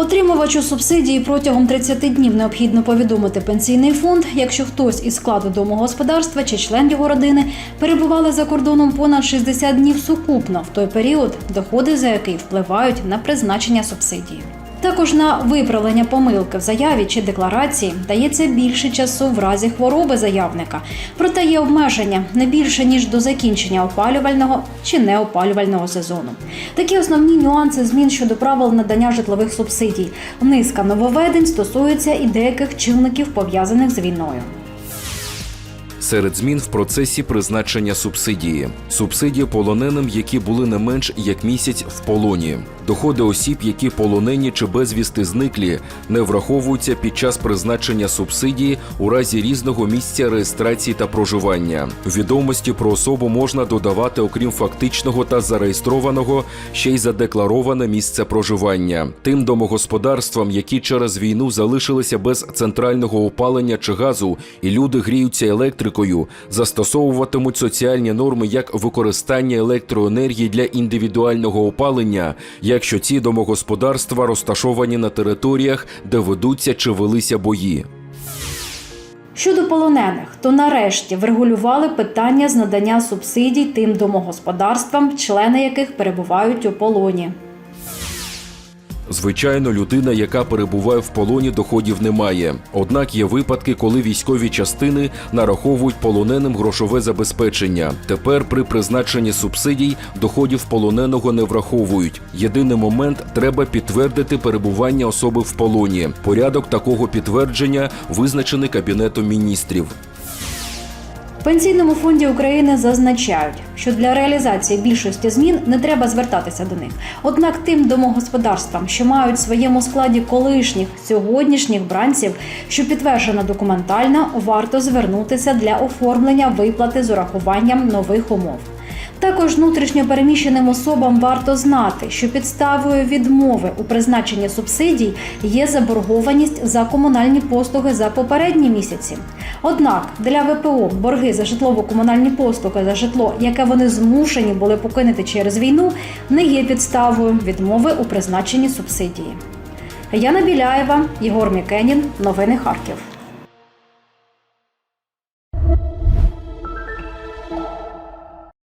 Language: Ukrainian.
Отримувачу субсидії протягом 30 днів необхідно повідомити пенсійний фонд, якщо хтось із складу домогосподарства чи член його родини перебували за кордоном понад 60 днів сукупно в той період, доходи за який впливають на призначення субсидії. Також на виправлення помилки в заяві чи декларації дається більше часу в разі хвороби заявника. Проте є обмеження не більше ніж до закінчення опалювального чи неопалювального сезону. Такі основні нюанси змін щодо правил надання житлових субсидій. Низка нововведень стосується і деяких чинників пов'язаних з війною. Серед змін в процесі призначення субсидії. Субсидія полоненим, які були не менш як місяць в полоні. Доходи осіб, які полонені чи безвісти зниклі, не враховуються під час призначення субсидії у разі різного місця реєстрації та проживання. Відомості про особу можна додавати, окрім фактичного та зареєстрованого, ще й задеклароване місце проживання. Тим домогосподарствам, які через війну залишилися без центрального опалення чи газу, і люди гріються електрикою, застосовуватимуть соціальні норми як використання електроенергії для індивідуального опалення, якщо ці домогосподарства розташовані на територіях, де ведуться чи велися бої. Щодо полонених, то нарешті врегулювали питання з надання субсидій тим домогосподарствам, члени яких перебувають у полоні. Звичайно, людина, яка перебуває в полоні, доходів немає. Однак є випадки, коли військові частини нараховують полоненим грошове забезпечення. Тепер при призначенні субсидій доходів полоненого не враховують. Єдиний момент треба підтвердити перебування особи в полоні. Порядок такого підтвердження визначений кабінетом міністрів. Пенсійному фонді України зазначають, що для реалізації більшості змін не треба звертатися до них. Однак тим домогосподарствам, що мають в своєму складі колишніх сьогоднішніх бранців, що підтверджено документально, варто звернутися для оформлення виплати з урахуванням нових умов. Також внутрішньо переміщеним особам варто знати, що підставою відмови у призначенні субсидій є заборгованість за комунальні послуги за попередні місяці. Однак для ВПО борги за житлово-комунальні послуги за житло, яке вони змушені були покинути через війну, не є підставою відмови у призначенні субсидії. Яна Біляєва, Єгор Мікенін. Новини Харків.